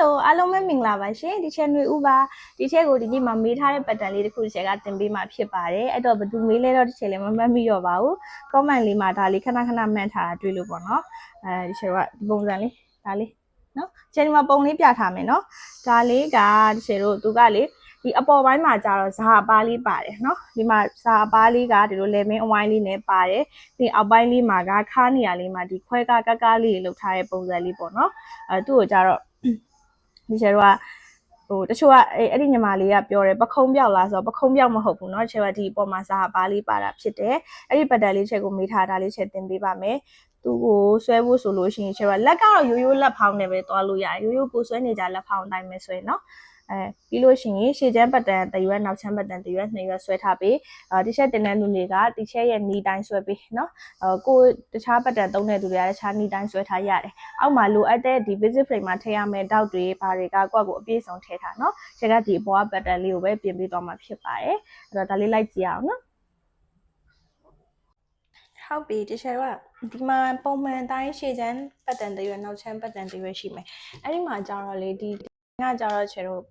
Hello အားလုံးပဲမင်္ဂလာပါရှင်ဒီချက်ຫນွေဥပါဒီချက်ကိုဒီနေ့မှမေးထားတဲ့ပတ်တန်လေးတစ်ခုတစ်ချက်ကတင်ပေးမှဖြစ်ပါတယ်အဲ့တော့ဘယ်သူမေးလဲတော့ဒီချက်လည်းမမှတ်မိတော့ပါဘူး comment လေးမှာဒါလေးခဏခဏမှတ်ထားတာတွေ့လို့ပေါ့နော်အဲဒီချက်ကဒီပုံစံလေးဒါလေးနော်ချက်ဒီမှာပုံလေးပြထားမယ်နော်ဒါလေးကဒီချက်တို့သူကလေဒီအပေါ်ပိုင်းမှာကျတော့ဇာအပါးလေးပါတယ်နော်ဒီမှာဇာအပါးလေးကဒီလိုလေမင်းအဝိုင်းလေးနဲ့ပါတယ်ဒီအောက်ပိုင်းလေးမှာကခါးနေရာလေးမှာဒီခွဲကားကကားလေးလှုပ်ထားတဲ့ပုံစံလေးပေါ့နော်အဲသူ့ကိုကျတော့ ဒီကျတော့ဟိုတချို့ကအဲ့အဲ့ဒီညီမလေးကပြောတယ်ပခုံးပြောက်လားဆိုတော့ပခုံးပြောက်မဟုတ်ဘူးเนาะကျတော့ဒီအပေါ်မှာစာပါလေးပါတာဖြစ်တယ်အဲ့ဒီပတ်တန်လေးချက်ကိုမေးထားတာလေးချက်တင်ပေးပါမယ်သူ့ကိုဆွဲဖို့ဆိုလို့ရှိရင်ကျတော့လက်ကတော့ရိုးရိုးလက်ဖောင်းနဲ့ပဲသွားလို့ရတယ်ရိုးရိုးကိုဆွဲနေကြလက်ဖောင်းအတိုင်းပဲဆွဲเนาะ အဲပြီးလို့ရှိရင်ရှေ့ချမ်းပတ်တန်တရွက်နောက်ချမ်းပတ်တန်တရွက်နှစ်ရွက်ဆွဲထားပေးအာတီရှပ်တင်တဲ့လူတွေကတီရှပ်ရဲ့နီတိုင်းဆွဲပေးနော်အဲကိုတခြားပတ်တန်သုံးတဲ့လူတွေကတခြားနီတိုင်းဆွဲထားရတယ်အောက်မှာလိုအပ်တဲ့ဒီ visit frame မှာထည့်ရမယ့် dot တွေဘာတွေကကိုယ့်ကိုအပြည့်စုံထည့်ထားနော်ရှေ့ကဒီအပေါ်ကပတ်တန်လေးကိုပဲပြင်ပေးသွားမှာဖြစ်ပါတယ်အဲ့တော့ဒါလေးလိုက်ကြည့်အောင်နော်ဟုတ်ပြီတခြားတော့ဒီမှာပုံမှန်တိုင်းရှေ့ချမ်းပတ်တန်တွေရနောက်ချမ်းပတ်တန်တွေရရှိမယ်အဲ့ဒီမှာကြတော့လေဒီ ငါကြတော့ချေတို့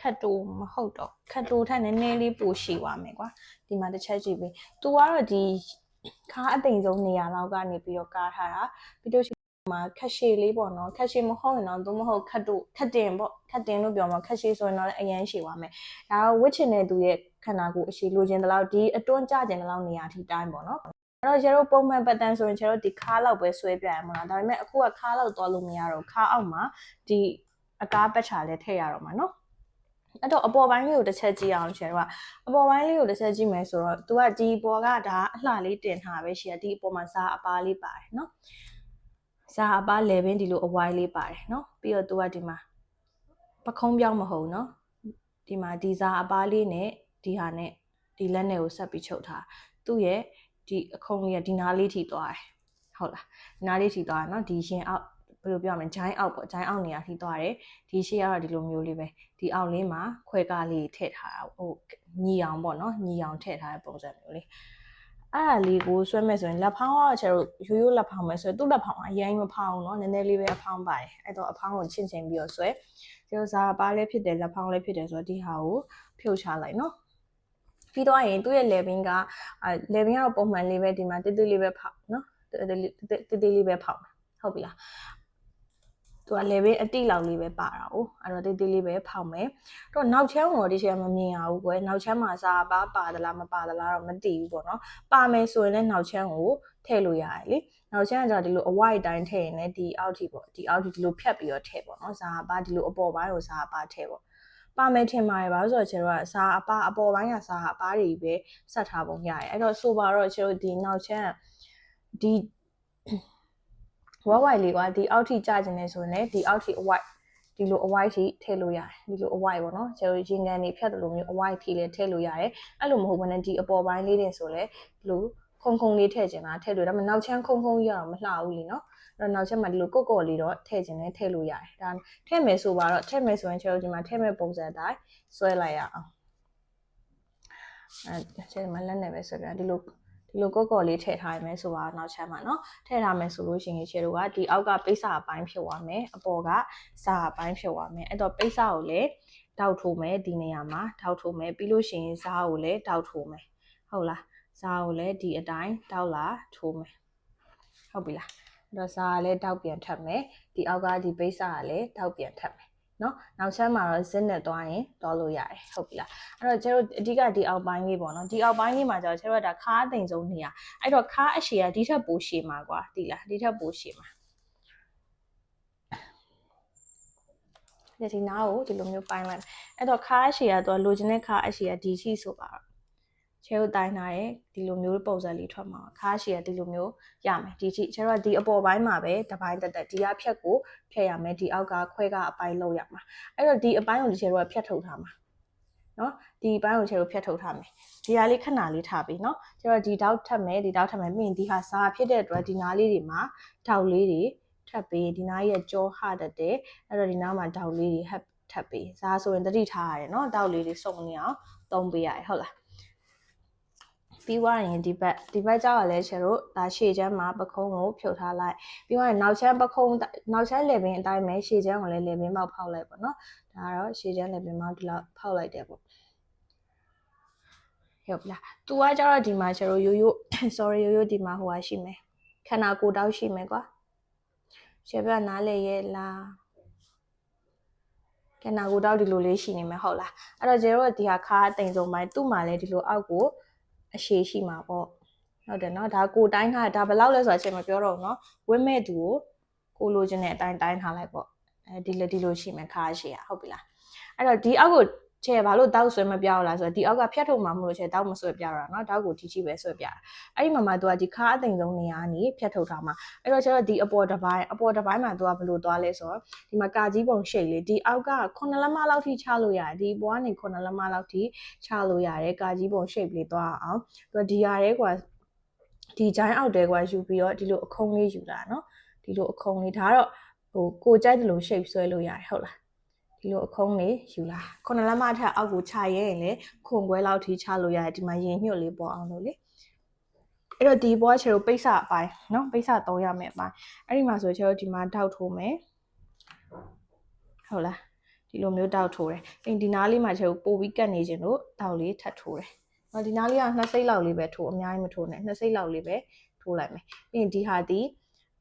ခတ်တူမဟုတ်တော့ခတ်တူထက်နည်းနည်းလေးပိုရှိသွားမယ်ကွာဒီမှာတစ်ချက်ကြည့်ပြီသူကတော့ဒီခါအသိမ်ဆုံးနေရာလောက်ကနေပြီးတော့ကားထားတာပြီးတော့မှာခက်ရှည်လေးပေါ့နော်ခက်ရှည်မဟုတ်ရင်တော့သူမဟုတ်ခတ်တူခတ်တင်ပေါ့ခတ်တင်လို့ပြောမှာခက်ရှည်ဆိုရင်တော့လည်းအရန်ရှည်သွားမယ်ဒါတော့ဝစ်ချင်တဲ့သူရဲ့ခန္ဓာကိုယ်အရှည်လိုချင်တဲ့လောက်ဒီအတွန်းကြချင်တဲ့လောက်နေရာထိတိုင်းပေါ့နော်အဲ့တော့ကျတော့ပုံမှန်ပတ်တန်ဆိုရင်ကျတော့ဒီခါလောက်ပဲဆွဲပြရမှာလားဒါပေမဲ့အခုကခါလောက်သွားလို့မရတော့ခါအောက်မှာဒီ အကားပတ်ချာလေးထည့်ရတော့မှာနော်အဲ့တော့အပေါ်ပိုင်းလေးကိုတစ်ချက်ကြည့်အောင်ကျတော့အပေါ်ပိုင်းလေးကိုတစ်ချက်ကြည့်မယ်ဆိုတော့ तू ကဒီပေါ်ကဒါအလှလေးတင်ထားပဲရှိရဒီအပေါ်မှာစားအပါလေးပါတယ်နော်စားအပါလေဘင်းဒီလိုအဝိုင်းလေးပါတယ်နော်ပြီးတော့ तू ကဒီမှာပခုံးပြောင်းမဟုတ်နော်ဒီမှာဒီစားအပါလေးနဲ့ဒီဟာနဲ့ဒီလက်နဲ့ကိုဆက်ပြီးချုပ်ထားသူ့ရဲ့ဒီအခုံးလေးကဒီနားလေးထိသွားတယ်ဟုတ်လားဒီနားလေးထိသွားတယ်နော်ဒီရှင်အောက် ဘယ်လိုပြောရမလဲဂျိုင်းအောက်ပေါ့ဂျိုင်းအောက်နေရာထိသွားတယ်ဒီရှေ့ကတော့ဒီလိုမျိုးလေးပဲဒီအောက်လေးမှာခွဲကားလေးထည့်ထားတာဟိုညီအောင်ပေါ့နော်ညီအောင်ထည့်ထားတဲ့ပုံစံမျိုးလေးအဲ့ဒါလေးကိုဆွဲမဲ့ဆိုရင်လက်ဖောင်းကတော့ကျတော့ရိုးရိုးလက်ဖောင်းပဲဆွဲသူ့လက်ဖောင်းကအရင်မဖောင်းဘူးเนาะနည်းနည်းလေးပဲအဖောင်းပါတယ်အဲ့တော့အဖောင်းကိုချင့်ချင်ပြီးတော့ဆွဲကျတော့စားပါလေးဖြစ်တယ်လက်ဖောင်းလေးဖြစ်တယ်ဆိုတော့ဒီဟာကိုဖြုတ်ချလိုက်เนาะပြီးတော့ရင်သူ့ရဲ့ level ကအဲ level ကတော့ပုံမှန်လေးပဲဒီမှာတိတိလေးပဲဖောက်เนาะတိတိလေးပဲဖောက်ဟုတ်ပြီလား သူက level အတိလောက်လေးပဲပါတာ哦အဲ့တော့တိတိလေးပဲဖောက်မယ်တော့နောက်ချမ်းကိုဒီချက်မမြင်ရဘူးကွယ်နောက်ချမ်းမှာစားပါပါသလားမပါသလားတော့မသိဘူးပေါ့နော်ပါမယ်ဆိုရင်လည်းနောက်ချမ်းကိုထည့်လို့ရတယ်လေနောက်ချမ်းကကြတော့ဒီလိုအဝိုက်တိုင်းထည့်ရင်လည်းဒီအောက်ထိပေါ့ဒီအောက်ထိဒီလိုဖြတ်ပြီးတော့ထည့်ပေါ့နော်စားပါဒီလိုအပေါ်ပိုင်းကိုစားပါထည့်ပေါ့ပါမယ်ထင်ပါတယ်ဘာလို့ဆိုတော့ကျွန်တော်ကစားအပါအပေါ်ပိုင်းကစားအပါတွေပဲဆက်ထားပုံရတယ်အဲ့တော့ဆိုပါတော့ကျွန်တော်ဒီနောက်ချမ်းဒီ ဝဝိုက်လေးကဒီအောက်ထိကြာကျင်နေဆိုရင်လည်းဒီအောက်ထိအဝိုက်ဒီလိုအဝိုက်ထိထည့်လို့ရတယ်ဒီလိုအဝိုက်ပေါ့နော်ကျွန်တော်ရင်ကန်နေဖြတ်တယ်လို့မျိုးအဝိုက်ထိလည်းထည့်လို့ရတယ်အဲ့လိုမဟုတ်ဘဲနဲ့ဒီအပေါ်ပိုင်းလေးတွေဆိုလည်းဒီလိုခုံခုံလေးထည့်ကျင်တာထည့်လို့ဒါပေမဲ့နောက်ချမ်းခုံခုံကြီးကတော့မလှဘူးလीနော်အဲ့တော့နောက်ချက်မှာဒီလိုကုတ်ကော့လေးတော့ထည့်ကျင်လည်းထည့်လို့ရတယ်ဒါထည့်မယ်ဆိုပါတော့ထည့်မယ်ဆိုရင်ကျွန်တော်ဒီမှာထည့်မဲ့ပုံစံအတိုင်းဆွဲလိုက်ရအောင်အဲချက်မှာလက်နဲ့ပဲဆွဲပြဒီလို ဒီလိုကော့ကော့လေးထည့်ထားရမယ်ဆိုတာနောက်ချမ်းပါနော်ထည့်ထားမယ်ဆိုလို့ရှိရင်ချေတို့ကဒီအောက်ကပိဿာအပိုင်းဖြစ်သွားမယ်အပေါ်ကစာအပိုင်းဖြစ်သွားမယ်အဲ့တော့ပိဿာကိုလည်းတောက်ထိုးမယ်ဒီနေရာမှာတောက်ထိုးမယ်ပြီးလို့ရှိရင်စာကိုလည်းတောက်ထိုးမယ်ဟုတ်လားစာကိုလည်းဒီအတိုင်းတောက်လာထိုးမယ်ဟုတ်ပြီလားအဲ့တော့စာကလည်းတောက်ပြန်ထပ်မယ်ဒီအောက်ကဒီပိဿာကလည်းတောက်ပြန်ထပ်မယ် နော်နောက်ချမ်းမှာတော့ဇစ်နဲ့သွားရင်သွားလို့ရတယ်ဟုတ်ပြီလားအဲ့တော့ကျတို့အဓိကဒီအောက်ပိုင်းလေးပေါ့နော်ဒီအောက်ပိုင်းလေးမှာကျတော့ကျတို့ကဒါခါးအသိမ်ဆုံးနေရအဲ့တော့ခါးအရှည်ကဒီထက်ပိုရှည်မှာကွာဒီလားဒီထက်ပိုရှည်မှာဒီဒီနားကိုဒီလိုမျိုးပိုင်းလိုက်အဲ့တော့ခါးအရှည်ကတော့လိုချင်တဲ့ခါးအရှည်ကဒီရှိဆိုပါတော့ ချဲကိုတိုင်းထားရဲဒီလိုမျိုးပုံစံလေးထွက်မှာခါးရှည်ကဒီလိုမျိုးရမယ်ဒီချိချဲတော့ဒီအပေါ်ပိုင်းမှာပဲတပိုင်းတက်တက်ဒီကဖြက်ကိုဖြက်ရမယ်ဒီအောက်ကခွဲကအပိုင်းလောက်ရမှာအဲ့တော့ဒီအပိုင်းကိုဒီချဲတော့ဖြက်ထုတ်ထားမှာနော်ဒီဘိုင်းကိုချဲတို့ဖြတ်ထုတ်ထားမယ်ဒီဟာလေးခဏလေးထားပြီနော်ကျတော့ဒီတောက်ထပ်မယ်ဒီတောက်ထပ်မယ်ပြီးရင်ဒီဟာစားဖြစ်တဲ့အတွက်ဒီနားလေးတွေမှာတောက်လေးတွေထပ်ပြီးဒီနားရဲ့ကြောဟတတ်တယ်အဲ့တော့ဒီနားမှာတောက်လေးတွေဟပ်ထပ်ပြီးစားဆိုရင်တတိထားရတယ်နော်တောက်လေးတွေစုံနေအောင်သုံးပေးရတယ်ဟုတ်လား ပြီးသွားရင်ဒီဘက်ဒီဘက်ကြောက်ရလဲချေတို့ဒါရှေ့ချမ်းမှာပခုံးကိုဖြုတ်ထားလိုက်ပြီးသွားရင်နောက်ချမ်းပခုံးနောက်ချမ်းလေပင်အတိုင်းပဲရှေ့ချမ်းကိုလည်းလေပင်ပေါက်ဖောက်လိုက်ပေါ့နော်ဒါကတော့ရှေ့ချမ်းလေပင်ပေါက်ဒီလောက်ဖောက်လိုက်တယ်ပေါ့ဟုတ်ပြီလား။ तू ကကြတော့ဒီမှာချေတို့ရိုးရိုး sorry ရိုးရိုးဒီမှာဟိုဟာရှိမယ်။ခန္ဓာကိုယ်တောက်ရှိမယ်ကွာ။ရှေ့ဘက်နားလေရဲ့လား။ခန္ဓာကိုယ်တောက်ဒီလိုလေးရှိနေမယ်ဟုတ်လား။အဲ့တော့ကျတို့ကဒီဟာခါအတိမ်ဆုံးပိုင်းသူ့မှာလည်းဒီလိုအောက်ကို အရှိရှိမှာပေါ့။ဟုတ်တယ်နော်။ဒါကိုတိုင်းထားဒါဘယ်လောက်လဲဆိုတာအချိန်မပြောတော့ဘူးနော်။ဝင်းမဲ့သူကိုကိုလိုချင်တဲ့အတိုင်းတိုင်းထားလိုက်ပေါ့။အဲဒီလိုဒီလိုရှိမယ်ခါရှိရဟုတ်ပြီလား။အဲ့တော့ဒီအောက်ကို ချေဘာလို့တောက်ဆွဲမပြောင်းလားဆိုတော့ဒီအောက်ကဖြတ်ထုတ်မှာမလို့ချေတောက်မဆွဲပြတော့เนาะတောက်ကိုထိချိပဲဆွဲပြတာအဲ့ဒီမှာမှာသူကဒီခါအသိမ့်ဆုံးနေရာကနေဖြတ်ထုတ်ထားမှာအဲ့တော့ကျတော့ဒီအပေါ်တစ်ပိုင်းအပေါ်တစ်ပိုင်းမှာသူကဘယ်လိုသွားလဲဆိုတော့ဒီမှာကာကြီးပုံရှိတ်လေးဒီအောက်က9လက်မလောက်ထိချလို့ရတယ်ဒီဘွားနေ9လက်မလောက်ထိချလို့ရတယ်ကာကြီးပုံရှိတ်လေးသွားအောင်သူကဒီရရဲကွာဒီဂျိုင်းအောက်တဲကွာယူပြီးတော့ဒီလိုအခုံးလေးယူတာเนาะဒီလိုအခုံးလေးဒါကတော့ဟိုကိုကြိုက်တယ်လို့ shape ဆွဲလို့ရတယ်ဟုတ်လား ဒီလိုအခုံးလေးယူလာခုနလက်မထက်အောက်ကိုချရဲရင်လေခုံခွဲလောက်ထိချလို့ရတယ်ဒီမှာရင်ညှို့လေးပေါ်အောင်လို့လေအဲ့တော့ဒီဘောချေတို့ပိတ်စအပိုင်းเนาะပိတ်စသုံးရမယ်အပိုင်းအဲ့ဒီမှာဆိုချေတို့ဒီမှာတောက်ထိုးမယ်ဟုတ်လားဒီလိုမျိုးတောက်ထိုးတယ်အင်ဒီနားလေးမှာချေတို့ပို့ပြီးကတ်နေခြင်းလို့တောက်လေးထပ်ထိုးတယ်ဟောဒီနားလေးကနှစ်စိတ်လောက်လေးပဲထိုးအများကြီးမထိုးနဲ့နှစ်စိတ်လောက်လေးပဲထိုးလိုက်မယ်ပြီးရင်ဒီဟာဒီ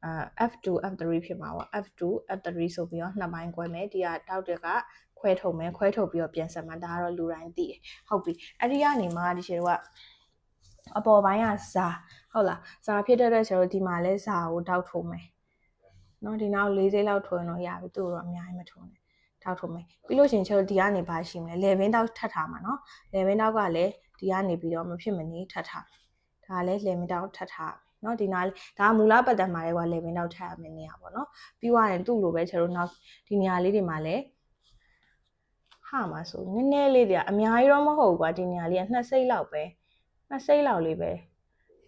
အာ F2 F3 ဖြစ်မှာပေါ့ F2 F3 ဆိုပြီးတော့နှစ်ပိုင်း꿰မယ်ဒီကတောက်တွေကခွဲထုတ်မယ်ခွဲထုတ်ပြီးတော့ပြန်ဆက်မှာဒါကတော့လူတိုင်းသိတယ်ဟုတ်ပြီအဲ့ဒီကနေမှဒီခြေတို့ကအပေါ်ပိုင်းကဇာဟုတ်လားဇာဖြစ်တဲ့အတွက်ခြေတို့ဒီမှာလဲဇာကိုတောက်ထုတ်မယ်နော်ဒီနောက်၄စိတ်လောက်ထိုးရင်တော့ရပြီသူ့တော့အများကြီးမထိုးနဲ့တောက်ထုတ်မယ်ပြီးလို့ရှိရင်ခြေတို့ဒီကနေပါရှိမယ်လေဘင်းတောက်ထပ်ထားမှာနော်လေဘင်းတောက်ကလည်းဒီကနေပြီးတော့မဖြစ်မနေထပ်ထားဒါလည်းလေဘင်းတောက်ထပ်ထား เนาะဒီနားဒါကမူလပတ်တန်မှာလဲကွာလေဘင်းတော့ထပ်ရမယ့်နေရာပေါ့เนาะပြီးသွားရင်သူ့လိုပဲကျတို့နောက်ဒီနေရာလေးတွေမှာလဲဟာမှာဆိုနည်းနည်းလေးတွေကအများကြီးတော့မဟုတ်ဘူးကွာဒီနေရာလေးကနှစ်စိတ်လောက်ပဲနှစ်စိတ်လောက်လေးပဲ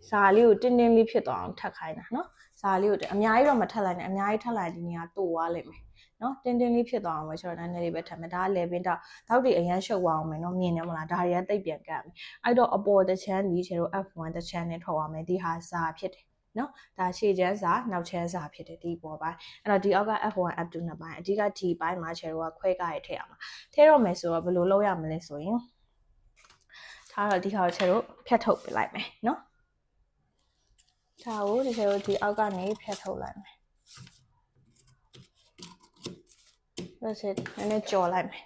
ဇာလေးကိုတင်းတင်းလေးဖြစ်သွားအောင်ထပ်ခိုင်းတာเนาะဇာလေးကိုအများကြီးတော့မထပ်လိုက်နဲ့အများကြီးထပ်လိုက်ဒီနေရာတိုးသွားလိမ့်မယ် နော်တင်းတင်းလေးဖြစ်သွားအောင်ပဲကျွန်တော်နည်းနည်းလေးပဲထပ်မယ်ဒါကလေပင်တော့တောက်တွေအရန်ရှုပ်သွားအောင်မယ်နော်မြင်တယ်မလားဒါတွေကတိတ်ပြန်ကတ်မယ်အဲ့တော့အပေါ်တစ်ချမ်းဒီကျွန်တော် F1 တစ်ချမ်းနဲ့ထောက်အောင်မယ်ဒီဟာစာဖြစ်တယ်နော်ဒါရှေ့ချမ်းစာနောက်ချမ်းစာဖြစ်တယ်ဒီပေါ်ပိုင်းအဲ့တော့ဒီအောက်က F1 F2 နှစ်ပိုင်းအဓိကဒီပိုင်းမှာချယ်တော့ခွဲကားရထည့်အောင်ထည့်တော့မယ်ဆိုတော့ဘယ်လိုလုပ်ရမလဲဆိုရင်ထားတော့ဒီဟာကိုချယ်တော့ဖြတ်ထုတ်ပြလိုက်မယ်နော်ဒါကိုဒီချယ်တော့ဒီအောက်ကနေဖြတ်ထုတ်လိုက်မယ် ဒါဆိုနည်းနည်းကြော်လိုက်မယ်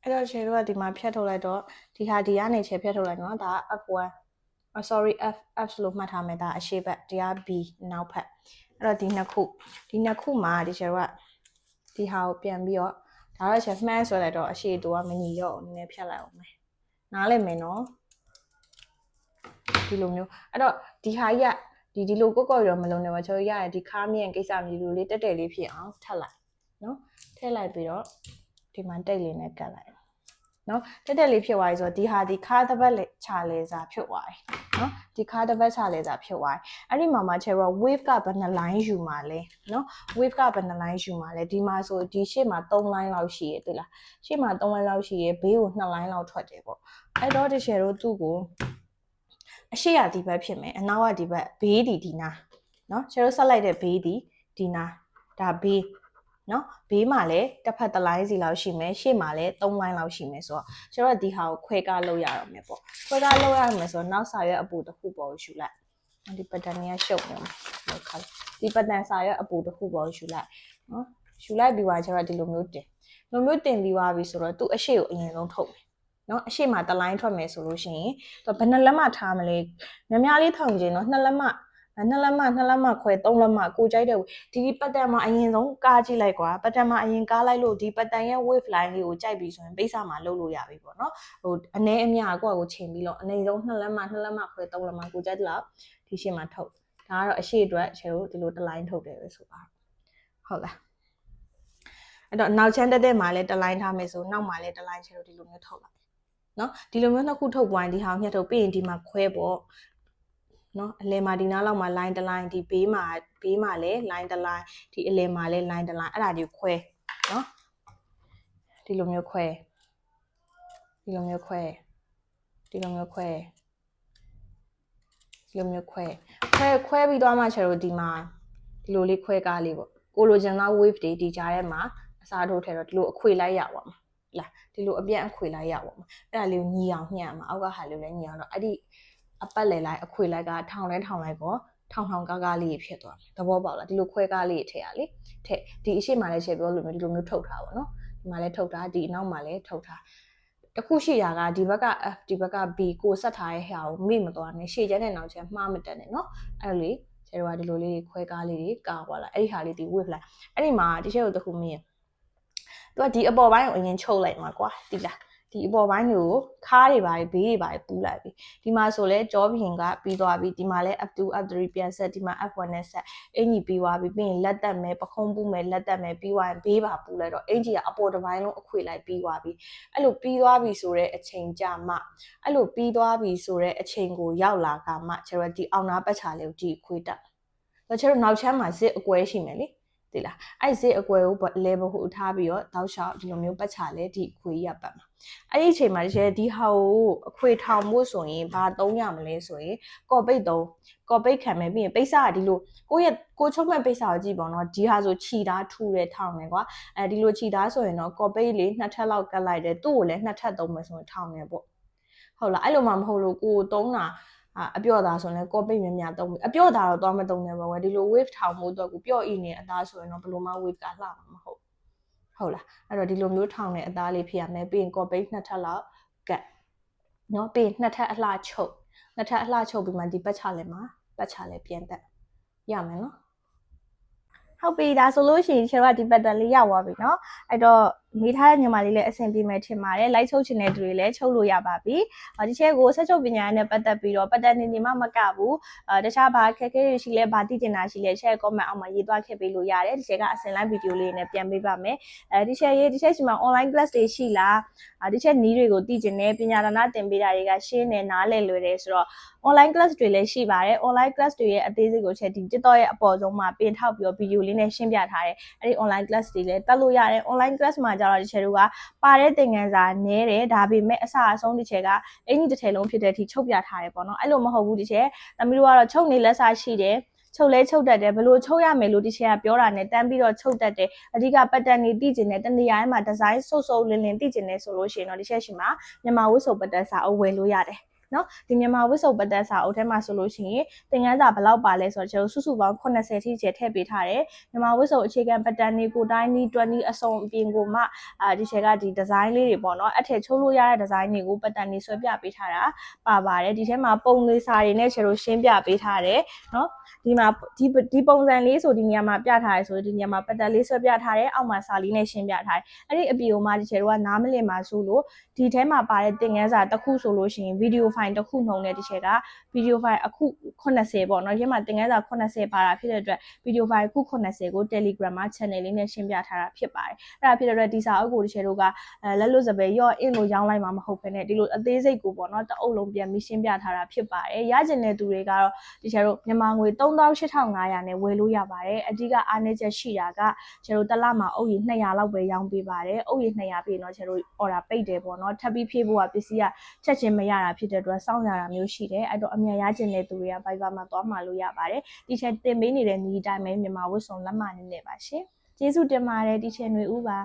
အဲ့တော့ချယ်တော့ဒီမှာဖြတ်ထုတ်လိုက်တော့ဒီဟာဒီကနေချယ်ဖြတ်ထုတ်လိုက်နော်ဒါက F1 oh sorry f f လို့မှတ်ထားမယ်ဒါအရှိဘက်တရား b နောက်ဖက်အဲ့တော့ဒီနှစ်ခုဒီနှစ်ခုမှာဒီချယ်ကဒီဟာကိုပြန်ပြီးတော့ဒါတော့ချယ် smash ဆိုလိုက်တော့အရှိတူကမညီတော့နည်းနည်းဖြတ်လိုက်အောင်မယ်နားလည်မယ်နော်ဒီလိုမျိုးအဲ့တော့ဒီဟာကြီးကဒီဒီလိုကော့ကော့ရောမလုံးနဲ့ပါချောရရဒီခါမြင့်ကိစ္စမျိုးလိုလေးတက်တက်လေးဖြစ်အောင်ထပ်လိုက် နော်ထည့်လိုက်ပြီးတော့ဒီမှာတိတ်လေးနဲ့ကတ်လိုက်နော်တက်တက်လေးဖြစ်သွားပြီဆိုတော့ဒီဟာဒီခါတစ်ပတ်လေခြာလေစာဖြစ်သွားပြီနော်ဒီခါတစ်ပတ်ခြာလေစာဖြစ်သွားပြီအဲ့ဒီမှာမှချေရော wave ကဘယ်နှ line ယူမှာလဲနော် wave ကဘယ်နှ line ယူမှာလဲဒီမှာဆိုဒီရှေ့မှာ3 line လောက်ရှိရသိလားရှေ့မှာ3 line လောက်ရှိရဘေးကို2 line လောက်ထွက်တယ်ပေါ့အဲ့တော့ဒီချေရောသူ့ကိုအရှိရဒီဘက်ဖြစ်မယ်အနောက်ကဒီဘက်ဘေးဒီဒီနာနော်ချေရောဆက်လိုက်တဲ့ဘေးဒီဒီနာဒါဘေး နော်ဘေးမှာလည်းတစ်ဖက်တစ်လိုင်းစီလောက်ရှိမယ်ရှေ့မှာလည်း၃လိုင်းလောက်ရှိမယ်ဆိုတော့ကျွန်တော်ဒီဟာကိုခွဲကားလုပ်ရတော့မယ်ပေါ့ခွဲကားလုပ်ရမယ်ဆိုတော့နောက်စာရွက်အပူတစ်ခုပေါ်ယူလိုက်ဒီပတန်ကြီးရှုပ်နေမှာလောက်ခါဒီပတန်စာရွက်အပူတစ်ခုပေါ်ယူလိုက်နော်ယူလိုက်ပြီးသွားကျတော့ဒီလိုမျိုးတင်လိုမျိုးတင်ပြီးသွားပြီဆိုတော့သူ့အရှိကိုအရင်ဆုံးထုတ်မယ်နော်အရှိမတလိုင်းထွက်မယ်ဆိုလို့ရှိရင်သူဘယ်နှလက်မထားမလဲများများလေးထောင်ခြင်းနော်နှစ်လက်မ နှစ်လက်မနှစ်လက်မခွဲသုံးလက်မကိုကြိုက်တဲ့ဒီပတ်တန်မှာအရင်ဆုံးကားကြည့်လိုက်ကွာပတ်တန်မှာအရင်ကားလိုက်လို့ဒီပတ်တန်ရဲ့ wave line လေးကိုကြိုက်ပြီဆိုရင်ပိတ်စာမှာလုပ်လို့ရပြီပေါ့နော်ဟိုအနေအမြကိုယ့်ကိုချိန်ပြီးတော့အနေဆုံးနှစ်လက်မနှစ်လက်မခွဲသုံးလက်မကိုကြိုက်တဲ့လောက်ဒီရှင်းမှာထုတ်ဒါကတော့အရှိအတွက်ချေကိုဒီလိုတစ်လိုင်းထုတ်တယ်ပဲဆိုပါဟုတ်လားအဲ့တော့နောက်ချမ်းတက်တဲ့မှာလည်းတစ်လိုင်းထားမယ်ဆိုနောက်မှာလည်းတစ်လိုင်းချေလို့ဒီလိုမျိုးထုတ်လိုက်နော်ဒီလိုမျိုးနှစ်ခုထုတ်ပွားရင်ဒီဟာကိုညှက်ထုတ်ပြီးရင်ဒီမှာခွဲပေါ့ နော်အလယ်မှာဒီနားလောက်မှာ line တစ် line ဒီဘေးမှာဘေးမှာလည်း line တစ် line ဒီအလယ်မှာလည်း line တစ် line အဲ့ဒါဒီခွဲနော်ဒီလိုမျိုးခွဲဒီလိုမျိုးခွဲဒီလိုမျိုးခွဲဒီလိုမျိုးခွဲခွဲခွဲပြီးသွားမှချေတို့ဒီမှာဒီလိုလေးခွဲကားလေးပေါ့ကိုလိုချင်သော wave တွေဒီကြားထဲမှာအစားထိုးထဲတော့ဒီလိုအခွေလိုက်ရပါမှာလာဒီလိုအပြန်အခွေလိုက်ရပါမှာအဲ့ဒါလေးကိုညီအောင်ညှံ့မှာအောက်ကဟာလေးလည်းညီအောင်တော့အဲ့ဒီ အပတ်လေလိုက်အခွေလိုက်ကထောင်လဲထောင်လိုက်ပေါ့ထောင်ထောင်ကားကားလေးဖြစ်သွားတယ်သဘောပေါက်လားဒီလိုခွဲကားလေးထည့်ရလေထည့်ဒီအရှိမှလည်းချက်ပြောလို့မျိုးဒီလိုမျိုးထုတ်ထားပါတော့ဒီမှာလည်းထုတ်ထားဒီအနောက်မှာလည်းထုတ်ထားတခုရှိတာကဒီဘက်က F ဒီဘက်က B ကိုဆက်ထားရဲ့ဟာကိုမိမသွားနဲ့ရှေ့ကျန်းနဲ့နောက်ကျန်းမှားမတက်နဲ့เนาะအဲ့လိုလေကျတော့ဒီလိုလေးခွဲကားလေးတွေကာသွားလာအဲ့ဒီဟာလေးဒီ wave လိုက်အဲ့ဒီမှာတချို့တခုမင်းသူကဒီအပေါ်ပိုင်းကိုအရင်ချုပ်လိုက်မှာကွာတိလား ဒီအပေါ်ပိုင်းတွေကိုခါးတွေပါဘေးတွေပါပူးလိုက်ပြီဒီမှာဆိုလဲကြောဘင်ကပြီးသွားပြီဒီမှာလဲ F2 F3 ပြန်ဆက်ဒီမှာ F1 နဲ့ဆက်အင်ကြီးပြီးသွားပြီပြီးရင်လက်တက်မယ်ပခုံးပူးမယ်လက်တက်မယ်ပြီးသွားရင်ဘေးပါပူးလိုက်တော့အင်ကြီးကအပေါ်တစ်ပိုင်းလုံးအခွေလိုက်ပြီးသွားပြီအဲ့လိုပြီးသွားပြီဆိုတဲ့အချိန်ကြမှအဲ့လိုပြီးသွားပြီဆိုတဲ့အချိန်ကိုရောက်လာကမှကျတော့ဒီအောင်နာပတ်ချာလေးကိုကြည့်ခွေးတက်တော့ကျတော့နောက်ချမ်းမှာစစ်အကွဲရှိမယ်လေ ဒီလားအဲ့စစ်အကွဲကို level ဟိုထားပြီးတော့တောက်လျှောက်ဒီလိုမျိုးပတ်ချာလဲဒီခွေးရပတ်မှာအဲ့ဒီအချိန်မှာတကယ်ဒီဟာကိုအခွေထောင်ဖို့ဆိုရင်ဘာသုံးရမလဲဆိုရင်ကော်ပိတ်သုံးကော်ပိတ်ခံမယ်ပြီးရင်ပိတ်စာကဒီလိုကိုယ့်ရဲ့ကိုချုပ်မဲ့ပိတ်စာကိုကြည့်ပါတော့ဒီဟာဆိုခြီသားထူတယ်ထောင်တယ်ကွာအဲဒီလိုခြီသားဆိုရင်တော့ကော်ပိတ်လေးနှစ်ထပ်လောက်ကတ်လိုက်တယ်သူ့ကိုလည်းနှစ်ထပ်သုံးမယ်ဆိုရင်ထောင်တယ်ပေါ့ဟုတ်လားအဲ့လိုမှမဟုတ်လို့ကိုသုံးတာ အာအပြော့သားဆိုရင်ကော်ပိတ်များများသုံးပြီအပြော့သားတော့သွားမသုံးနဲ့ပေါ့ကွာဒီလို wave ထောင်မှုအတွက်ကိုပြော့ဤနေအသားဆိုရင်တော့ဘယ်လိုမှ wave ကလှမှာမဟုတ်ဟုတ်လားအဲ့တော့ဒီလိုမျိုးထောင်တဲ့အသားလေးဖြစ်ရမယ်ပြီးရင် ကော်ပိတ်နှစ်ထပ်လောက်ကတ်နော်ပြီးရင်နှစ်ထပ်အလှချုပ်နှစ်ထပ်အလှချုပ်ပြီးမှဒီပတ်ချလဲမှာပတ်ချလဲပြန်တက်ရမယ်နော်ဟုတ်ပြီဒါဆိုလို့ရှိရင်ကျွန်တော်ကဒီပတ်တန်လေးရောက်သွားပြီเนาะအဲ့တော့ မိထားတဲ့ညီမလေးလည်းအဆင်ပြေမယ်ထင်ပါတယ်လိုက်ချုပ်ချင်တဲ့သူတွေလည်းချုပ်လို့ရပါပြီအော်ဒီချက်ကိုဆက်ချုပ်ပညာနဲ့ပတ်သက်ပြီးတော့ပတ်သက်နေနေမှမကဘူးအာတခြားဘာခက်ခဲတွေရှိလဲဘာသိကျင်တာရှိလဲချက် comment အောက်မှာရေးသွားခဲ့ပေးလို့ရတယ်ဒီချက်ကအစင်လိုက်ဗီဒီယိုလေးနဲ့ပြန်ပေးပါမယ်အဲဒီချက်ရေးဒီချက်ရှိမှာ online class တွေရှိလားအာဒီချက်နီးတွေကိုသိကျင်တယ်ပညာဒါနသင်ပေးတာတွေကရှင်းနေနားလည်လွယ်တယ်ဆိုတော့ online class တွေလည်းရှိပါတယ် online class တွေရဲ့အသေးစိတ်ကိုချက်ဒီ TikTok ရဲ့အပေါ်ဆုံးမှာပြင်ထောက်ပြီးတော့ဗီဒီယိုလေးနဲ့ရှင်းပြထားတယ်အဲ့ဒီ online class တွေလည်းတက်လို့ရတယ် online class မှာကြတော့ဒီချက်တို့ကပါတဲ့သင်ခန်းစာနည်းတယ်ဒါပေမဲ့အစအဆုံးဒီချက်ကအင်ကြီးတစ်ထည်လုံးဖြစ်တဲ့အထိချုပ်ပြထားတယ်ပေါ့နော်အဲ့လိုမဟုတ်ဘူးဒီချက်သမီးတို့ကတော့ချုပ်နေလက်စာရှိတယ်ချုပ်လဲချုပ်တတ်တယ်ဘလို့ချုပ်ရမယ်လို့ဒီချက်ကပြောတာနဲ့တန်းပြီးတော့ချုပ်တတ်တယ်အဓိကပတ်တန်နေတည်ကျင်တဲ့တနေရာထဲမှာဒီဇိုင်းဆုပ်ဆုပ်လင်းလင်းတည်ကျင်နေဆိုလို့ရှိရင်တော့ဒီချက်ရှိမှာမြန်မာဝတ်စုံပတ်တန်စာအဝယ်လို့ရတယ် နော်ဒီမြန်မာဝစ်စုံပတ်သက်စာအုပ်ထဲမှာဆိုလို့ရှိရင်သင်ခန်းစာဘယ်လောက်ပါလဲဆိုတော့ကျွန်တော်စုစုပေါင်း80ထိကျထည့်ပေးထားတယ်မြန်မာဝစ်စုံအခြေခံပတ်တန်တွေကိုတိုင်းနီး20အစုံအပြင်ကိုမှအာဒီချက်ကဒီဒီဇိုင်းလေးတွေပေါ့နော်အထည်ချိုးလို့ရတဲ့ဒီဇိုင်းတွေကိုပတ်တန်တွေဆွဲပြပေးထားတာပါပါတယ်ဒီထဲမှာပုံလေးစာတွေနဲ့ကျွန်တော်ရှင်းပြပေးထားတယ်နော်ဒီမှာဒီဒီပုံစံလေးဆိုဒီနေရာမှာပြထားရဲဆိုဒီနေရာမှာပတ်တန်လေးဆွဲပြထားတယ်အောက်မှာစာလေးနဲ့ရှင်းပြထားတယ်အဲ့ဒီအပီကိုမှဒီချေတို့ကနားမလည်မှာဆိုလို့ဒီထဲမှာပါတဲ့သင်ခန်းစာတစ်ခုဆိုလို့ရှိရင်ဗီဒီယိုဖိုင်တစ်ခုနှုံတဲ့ဒီချက်ကဗီဒီယိုဖိုင်အခု80ပေါ့နော်ဒီမှာသင်ခန်းစာ80ပါတာဖြစ်တဲ့အတွက်ဗီဒီယိုဖိုင်အခု80ကို Telegram မှာ channel လေးနဲ့ရှင်းပြထားတာဖြစ်ပါတယ်အဲ့ဒါဖြစ်တဲ့အတွက်ဒီစာအုပ်ကိုဒီချေတို့ကအဲလက်လွတ်စပယ်ရော့အင်းလို့ရောင်းလိုက်မှာမဟုတ်ဘဲနဲ့ဒီလိုအသေးစိတ်ကိုပေါ့နော်တအုပ်လုံးပြန်ပြီးရှင်းပြထားတာဖြစ်ပါတယ်ရကျင်တဲ့သူတွေကတော့ဒီချေတို့မြန်မာငွေ38,500နဲ့ဝယ်လို့ရပါတယ်အဓိကအားနည်းချက်ရှိတာကချေတို့တစ်လမှာအုပ်ရည်200လောက်ပဲရောင်းပေးပါတယ်အုပ်ရည်200ပြီးတော့ချေတို့ order ပိတ်တယ်ပေါ့နော်ထပ်ပြီးဖြည့်ဖို့ကပစ္စည်းကချက်ချင်းမရတာဖြစ်တဲ့အတွက်စောင့်ရတာမျိုးရှိတယ်အဲ့တော့အမြန်ရကျင်တဲ့သူတွေက Viber မှာသွားမှာလို့ရပါတယ်ဒီချက်တင်ပေးနေတဲ့ဤအတိုင်းပဲမြန်မာဝတ်စုံလက်မှတ်နေနဲ့ပါရှင်ကျေးဇူးတင်ပါတယ်ဒီချက်ຫນွေဦးပါ